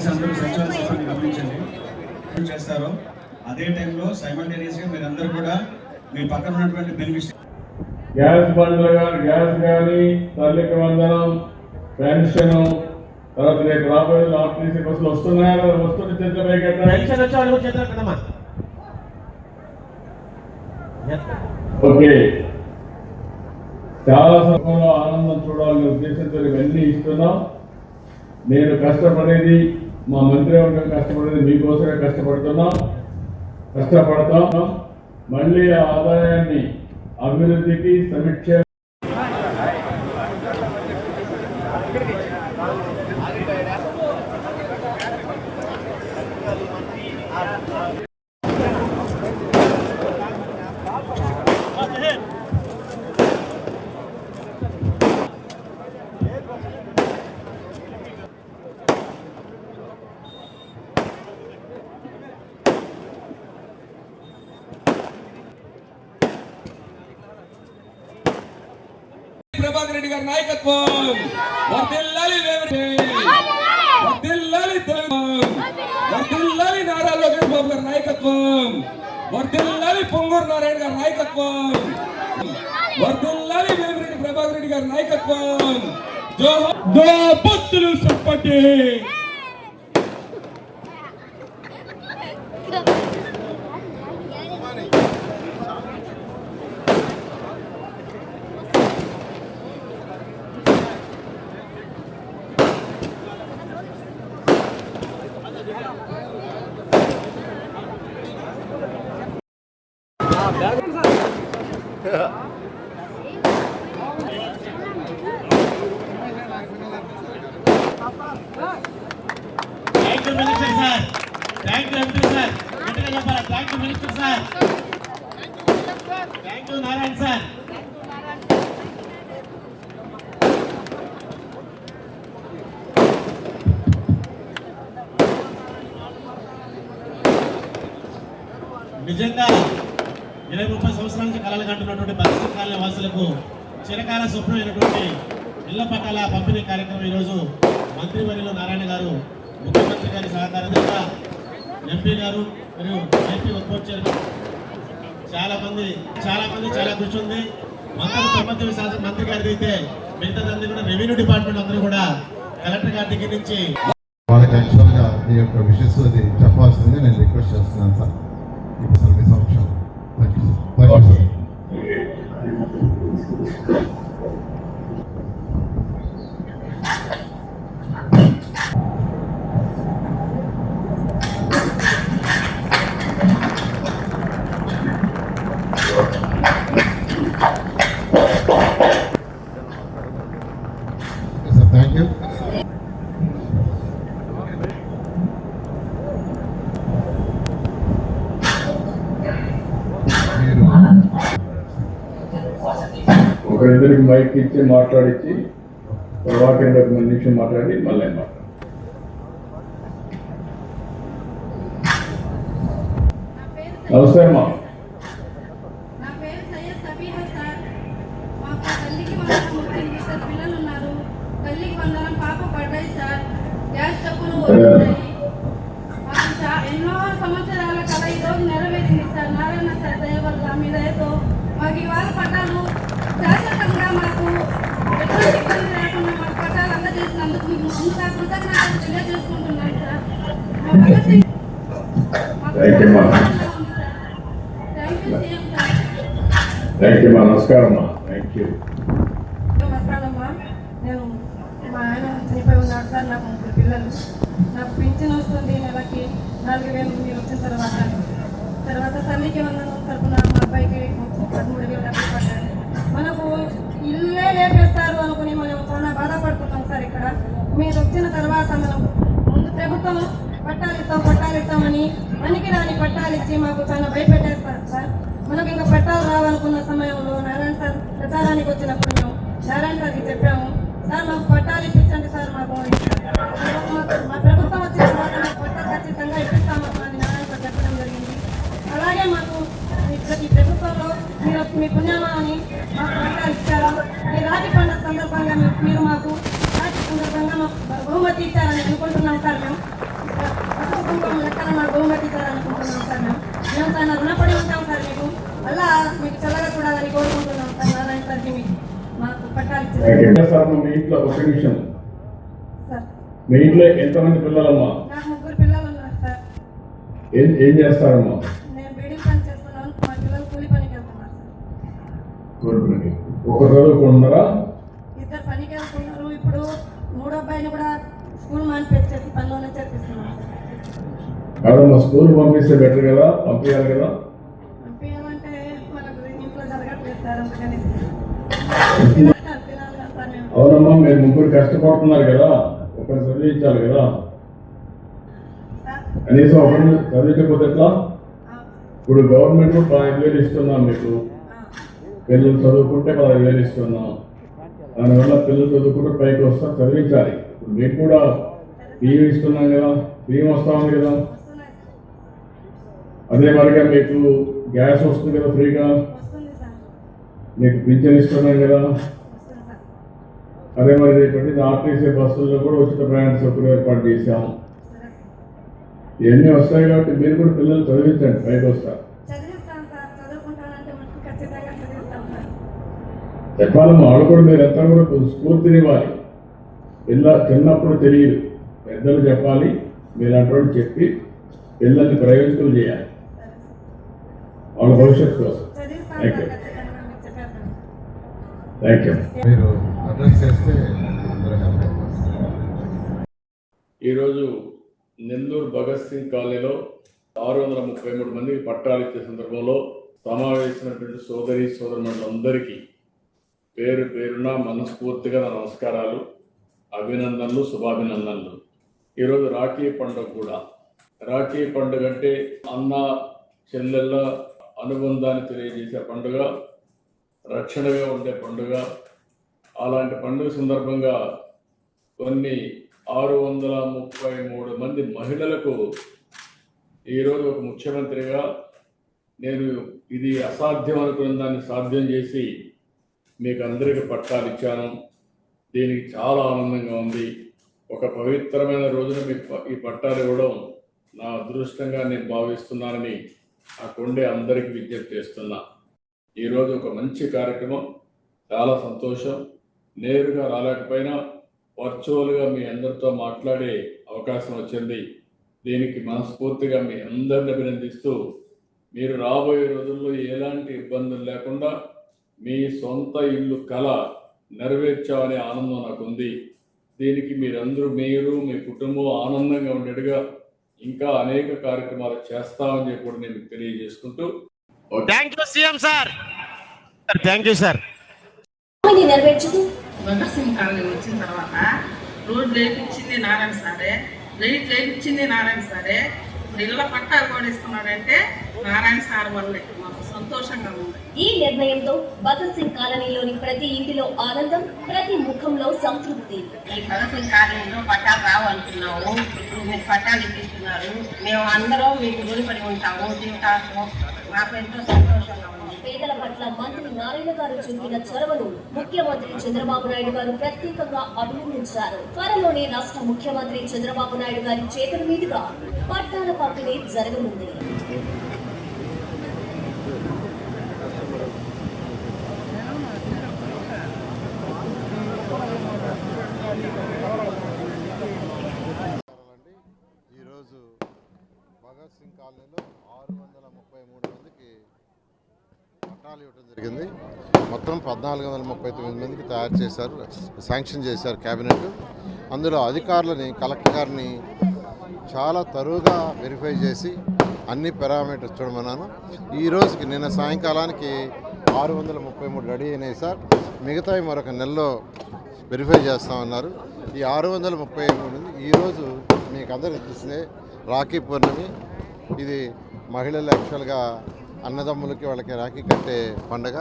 దయచేసి అందరూ సిబ్బంది గమనించండి చేస్తారో అదే టైంలో సైమల్టేనియస్గా మీరు అందరూ కూడా మీ పక్కన ఉన్నటువంటి బెనిఫిషరీ గ్యాస్ బండ్లు కానీ గ్యాస్ కానీ తల్లికి వందనం పెన్షన్ తర్వాత రేపు రాబోయే ఆర్టీసీ బస్సులు వస్తున్నాయా పైకి ఎత్తండి. పెన్షన్. ఓకే చాలా సమయంలో ఆనందం చూడాలనే ఉద్దేశంతో ఇవన్నీ ఇస్తున్నాం నేను కష్టపడేది మా మంత్రివర్గం కష్టపడేది మీకోసమే కష్టపడుతున్నాం. కష్టపడతాం. మళ్ళీ ఆ ఆదాయాన్ని అభివృద్ధికి సమీక్ష ప్రభాకర్ రెడ్డి గారి నాయకత్వం. వర్దిల్లాలి రేవంత్ వర్దిల్లాలి తెలంగాణ. వర్దిల్లాలి నారా లోకేష్ బాబు గారి నాయకత్వం. వర్దిల్లాలి పొంగూరు నారాయణ గారి నాయకత్వం. వర్దిల్లాలి వేమిరెడ్డి ప్రభాకర్ రెడ్డి గారి నాయకత్వం. జోహర్ దో పొత్తులు సప్పటి minister sir thank you MP sir గట్టిగా చెప్పాలి thank you minister sir thank you Narayana sir నిజంగా ఇరవై ముప్పై సంవత్సరాల నుంచి కలలు కంటున్నటువంటి పరిస్థితి కాలనీ వాసులకు చిరకాల స్వప్నమైనటువంటి ఇళ్ళ పట్టాల పంపిణీ కార్యక్రమం ఈరోజు మంత్రివర్యులు నారాయణ గారు ముఖ్యమంత్రి గారి సహకారంగా ఎంపీ గారు మరియు ఏపీ ఉత్పత్తి చైర్మన్ చాలా మంది చాలా మంది చాలా కృషి ఉంది. మంత్రి తొమ్మిది శాసన మంత్రి గారిది అయితే మిగతాదందరూ కూడా రెవెన్యూ డిపార్ట్మెంట్ అందరూ కూడా కలెక్టర్ గారి దగ్గర నుంచి వాళ్ళకి యాక్చువల్గా ఈ యొక్క విషెస్ అది చెప్పాల్సిందిగా నేను రిక్వెస్ట్ చేస్తున్నాను సార్. ఇప్పుడు సర్వీస్ అవసరం యూ ఒకరిద్దరికి మైక్ ఇచ్చి మాట్లాడించి తర్వాత ఇంకొక మంది నిమిషం మాట్లాడి మళ్ళీ మాట్లాడి. నమస్తే అమ్మా. పిల్లలు ఉన్నారు తల్లికి వందనం పాప పడ్డాయి సార్. గ్యాస్ డబ్బులు thank you sir thank you మా నమస్కారం అమ్మా. థ్యాంక్ యూ నేను మా ఆయన చనిపోయి ఉన్నాడు సార్ నాకు ముగ్గురు పిల్లలు. నాకు పింఛన్ వస్తుంది నెలకి. నాలుగు వేలు మీరు వచ్చిన తర్వాత. తర్వాత తల్లికి వందనం తరపున మా అబ్బాయికి పదమూడు వేలు డబ్బులు పడ్డాయి. మనకు ఇల్లే లేపేస్తారు అనుకుని మనం చాలా బాధపడుతున్నాం సార్ ఇక్కడ. మీరు వచ్చిన తర్వాత మనం ముందు ప్రభుత్వం పట్టాలు ఇస్తాం పట్టాలు ఇస్తామని పనికి రాని పట్టాలు ఇచ్చి మాకు చాలా భయపెట్టేస్తారు సార్ మనకు ఇంకా పట్టాలు రావాలనుకున్న సమయంలో నారాయణ సార్ ప్రచారానికి వచ్చినప్పుడు మేము నారాయణ సార్కి చెప్పాము. సార్ మాకు పట్టాలు సార్ మీ ఇంట్లో ఒక సార్ మీ ఇంట్లో ఎంతమంది పిల్లలమ్మా? ఏం ఏం చేస్తారమ్మా? మా. ఒక చదువుకుంటున్నారా ఇద్దరు పనికి వెళ్తున్నారు. ఇప్పుడు మూడో అబ్బాయిని కూడా స్కూల్ మానిపించేసి పనిలోనే చేర్పిస్తున్నాను సార్ కాదమ్మా స్కూల్ పంపిస్తే బెటర్ కదా? పంపించాలి కదా? పంపించాలంటే మనకు ఇంట్లో జరగట్లేదు సార్ అందుకని. సార్ మీరు ముగ్గురు కష్టపడుతున్నారు కదా ఒకరు చదివించాలి కదా. కనీసం ఒకరిని చదివించకపోతే ఎట్లా? ఇప్పుడు గవర్నమెంట్ పదహైదు వేలు ఇస్తున్నాం మీకు. పిల్లలు చదువుకుంటే పదహైదు వేలు ఇస్తున్నాం దానివల్ల పిల్లలు చదువుకుంటే పైకి వస్తా చదివించాలి. ఇప్పుడు మీకు కూడా బియ్యం ఇస్తున్నాం కదా బియ్యం వస్తా ఉంది కదా. అదే మరిగా మీకు గ్యాస్ వస్తుంది కదా ఫ్రీగా. మీకు పింఛన్ ఇస్తున్నాం కదా. అదే మరి రేపటి ఆర్టీసీ బస్సుల్లో కూడా ఉచిత ప్రయాణ సౌకర్యం ఏర్పాటు చేశాం. ఇవన్నీ వస్తాయి కాబట్టి మీరు కూడా పిల్లలు చదివించండి పైకి వస్తారు. చెప్పాలమ్మా వాళ్ళు కూడా మీరు ఎంత కూడా కొంచెం స్ఫూర్తినివ్వాలి పిల్ల చిన్నప్పుడు తెలియదు పెద్దలు చెప్పాలి మీరు అటువంటి చెప్పి పిల్లల్ని ప్రయోజకులు చేయాలి. వాళ్ళ భవిష్యత్తు కోసం. చెప్పారు. సార్ థ్యాంక్ యూ మీరు అడ్రస్ చేస్తే ఈరోజు నెల్లూరు భగత్ సింగ్ కాలనీలో ఆరు వందల ముప్పై మూడు మందికి పట్టాలు ఇచ్చే సందర్భంలో సమావేశమైనటువంటి సోదరి సోదరులందరికీ పేరు పేరున మనస్ఫూర్తిగా నా నమస్కారాలు అభినందనలు శుభాభినందనలు. ఈరోజు రాఖీ పండుగ కూడా. రాఖీ పండుగ అంటే అన్న చెల్లెళ్ళ అనుబంధాన్ని తెలియజేసే పండుగ రక్షణగా ఉండే పండుగ అలాంటి పండుగ సందర్భంగా కొన్ని ఆరు వందల ముప్పై మూడు మంది మహిళలకు ఈరోజు ఒక ముఖ్యమంత్రిగా నేను ఇది అసాధ్యం అనుకున్న దాన్ని సాధ్యం చేసి మీకు అందరికీ పట్టాలు ఇచ్చాను. దీనికి చాలా ఆనందంగా ఉంది. ఒక పవిత్రమైన రోజున మీకు ప- ఈ పట్టాలు ఇవ్వడం నా అదృష్టంగా నేను భావిస్తున్నానని ఆ కొండే అందరికీ విజ్ఞప్తి చేస్తున్నా. ఈరోజు ఒక మంచి కార్యక్రమం. చాలా సంతోషం. నేరుగా రాలేకపోయినా వర్చువల్గా మీ అందరితో మాట్లాడే అవకాశం వచ్చింది. దీనికి మనస్ఫూర్తిగా మీ అందరిని అభినందిస్తూ మీరు రాబోయే రోజుల్లో ఎలాంటి ఇబ్బందులు లేకుండా మీ సొంత ఇల్లు కళ నెరవేర్చామనే ఆనందం నాకు ఉంది దీనికి మీరందరూ మీరు మీ కుటుంబం ఆనందంగా ఉండేట్టుగా ఇంకా అనేక కార్యక్రమాలు చేస్తామని చెప్పి కూడా నేను మీకు తెలియజేసుకుంటూ thank you CM sir thank you sir హామీని నెరవేర్చుతూ భగత్ సింగ్ కాలనీ వచ్చిన తర్వాత రోడ్ లేపించింది నారాయణ సారే లైట్ లేపించింది నారాయణ సారే ఇప్పుడు ఇళ్ళ పట్టాలు కూడా ఇస్తున్నాడంటే నారాయణ సార్ వల్లే మాకు సంతోషంగా ఉంది. ఈ నిర్ణయంతో భగత్ సింగ్ కాలనీలోని ప్రతి ఇంటిలో ఆనందం ప్రతి ముఖంలో సంతృప్తి. ఈ భగత్ సింగ్ కాలనీలో పట్టాలు రావనుకున్నాము ఇప్పుడు మీకు పట్టాలు ఇప్పిస్తున్నారు. మేము అందరం మీకు రుణపడి ఉంటాము జీవితాంతం. పేదల పట్ల మంత్రి నారాయణ గారు చూపిన చొరవను ముఖ్యమంత్రి చంద్రబాబు నాయుడు గారు ప్రత్యేకంగా అభినందించారు. త్వరలోనే రాష్ట్ర ముఖ్యమంత్రి చంద్రబాబు నాయుడు గారి చేతుల మీదుగా పట్టాల పంపిణీ జరగనుంది. ఈరోజు భగత్ సింగ్ కాలనీలో ఆరు వందల పట్టాలు ఇవ్వడం జరిగింది. మొత్తం పద్నాలుగు వందల ముప్పై తొమ్మిది మందికి తయారు చేశారు శాంక్షన్ చేశారు క్యాబినెట్. అందులో అధికారులని కలెక్టర్ గారిని చాలా తరువుగా వెరిఫై చేసి అన్ని పారామీటర్స్ చూడమన్నాను. ఈ రోజుకి నిన్న సాయంకాలానికి ఆరు వందల ముప్పై మూడు రెడీ అయినాయి సార్. మిగతావి మరొక నెలలో వెరిఫై చేస్తామన్నారు. ఈ ఆరు వందల ముప్పై మూడు ఈరోజు మీకు అందరికీ తెలిసిందే రాఖీ పౌర్ణమి. ఇది మహిళలు యాక్చువల్గా అన్నదమ్ములకి వాళ్ళకి రాఖీ కట్టే పండగ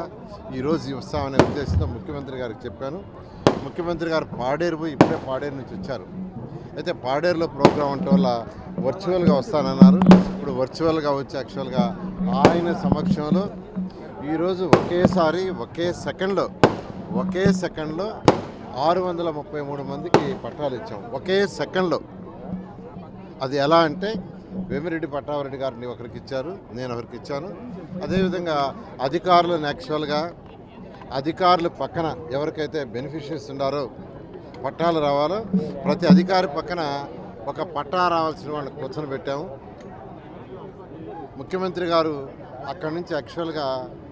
ఈరోజు ఇస్తామనే ఉద్దేశంతో ముఖ్యమంత్రి గారికి చెప్పాను. ముఖ్యమంత్రి గారు పాడేరు పోయి ఇప్పుడే పాడేరు నుంచి వచ్చారు. అయితే పాడేరులో ప్రోగ్రాం ఉండటం వల్ల వర్చువల్గా వస్తానన్నారు. ఇప్పుడు వర్చువల్గా వచ్చి యాక్చువల్గా ఆయన సమక్షంలో ఈరోజు ఒకేసారి ఒకే సెకండ్లో ఒకే సెకండ్లో ఆరు వందల ముప్పై మూడు మందికి పట్టాలు ఇచ్చాం. ఒకే సెకండ్లో. అది ఎలా అంటే వేమిరెడ్డి పట్టావరెడ్డి గారిని ఒకరికి ఇచ్చారు నేను ఒకరికి ఇచ్చాను. అదేవిధంగా అధికారులను యాక్చువల్గా అధికారుల పక్కన ఎవరికైతే బెనిఫిషరీస్ ఉన్నారో పట్టాలు రావాలో ప్రతి అధికారి పక్కన ఒక పట్టా రావాల్సిన వాళ్ళని కూర్చొని పెట్టాము. ముఖ్యమంత్రి గారు అక్కడి నుంచి యాక్చువల్గా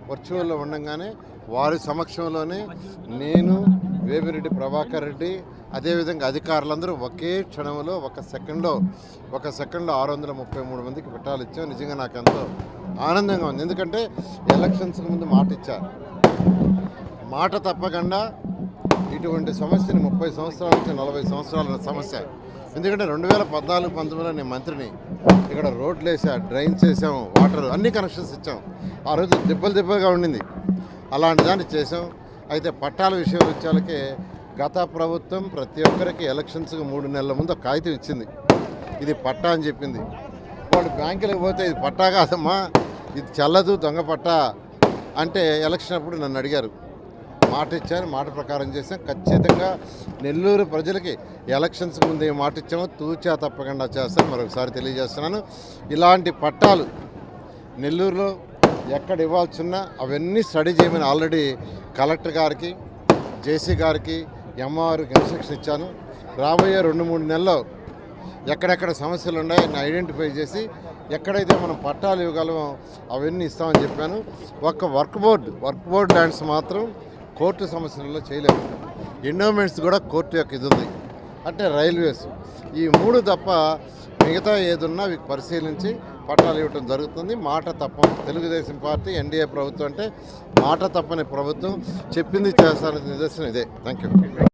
వర్చువల్లో ఉండగానే వారి సమక్షంలోనే నేను వేమిరెడ్డి ప్రభాకర్ రెడ్డి. అదేవిధంగా అధికారులందరూ ఒకే క్షణంలో ఒక సెకండ్లో ఒక సెకండ్లో ఆరు వందల ముప్పై మూడు మందికి పెట్టాలు ఇచ్చాం నిజంగా నాకు ఎంతో ఆనందంగా ఉంది. ఎందుకంటే ఎలక్షన్స్కి ముందు మాట ఇచ్చారు. మాట తప్పకుండా ఇటువంటి సమస్యని ముప్పై సంవత్సరాల నుంచి నలభై సంవత్సరాల సమస్య. ఎందుకంటే రెండు వేల పద్నాలుగు పంతొమ్మిదిలో నేను మంత్రిని. ఇక్కడ రోడ్లు వేసా డ్రైన్స్ వేసాము వాటర్ అన్ని కనెక్షన్స్ ఇచ్చాం. ఆ రోజు దెబ్బలు దెబ్బలుగా ఉండింది. అలాంటి దాన్ని చేసాం అయితే పట్టాల విషయం వచ్చేలకే గత ప్రభుత్వం ప్రతి ఒక్కరికి ఎలక్షన్స్కి మూడు నెలల ముందు కాగితం ఇచ్చింది. ఇది పట్టా అని చెప్పింది. వాళ్ళు బ్యాంకులకు పోతే ఇది పట్టా కాదమ్మా ఇది చల్లదు దొంగ పట్టా అంటే ఎలక్షన్ అప్పుడు నన్ను అడిగారు. మాట ఇచ్చాను మాట ప్రకారం చేసాం ఖచ్చితంగా నెల్లూరు ప్రజలకి ఎలక్షన్స్ ముందు ఏ మాట ఇచ్చామో తూచా తప్పకుండా చేస్తాను. మరొకసారి తెలియజేస్తున్నాను. ఇలాంటి పట్టాలు నెల్లూరులో ఎక్కడ ఇవ్వాల్సిన అవన్నీ స్టడీ చేయమని ఆల్రెడీ కలెక్టర్ గారికి జేసీ గారికి ఎంఆర్కి ఇన్స్ట్రక్షన్ ఇచ్చాను. రాబోయే రెండు మూడు నెలల్లో ఎక్కడెక్కడ సమస్యలు ఉన్నాయని ఐడెంటిఫై చేసి ఎక్కడైతే మనం పట్టాలు ఇవ్వగలమో అవన్నీ ఇస్తామని చెప్పాను. ఒక్క వర్క్ బోర్డ్ వర్క్ బోర్డ్ ల్యాండ్స్ మాత్రం కోర్టు సమస్యలలో చేయలేము ఎండోమెంట్స్ కూడా కోర్టు యొక్క ఇది ఉంది. అంటే రైల్వేస్. ఈ మూడు తప్ప మిగతా ఏదున్నా అవి పరిశీలించి పట్టాలు ఇవ్వటం జరుగుతుంది. మాట తప్ప. తెలుగుదేశం పార్టీ ఎన్డీఏ ప్రభుత్వం అంటే మాట తప్పని ప్రభుత్వం చెప్పింది చేస్తానని నిదర్శనం ఇదే. Thank you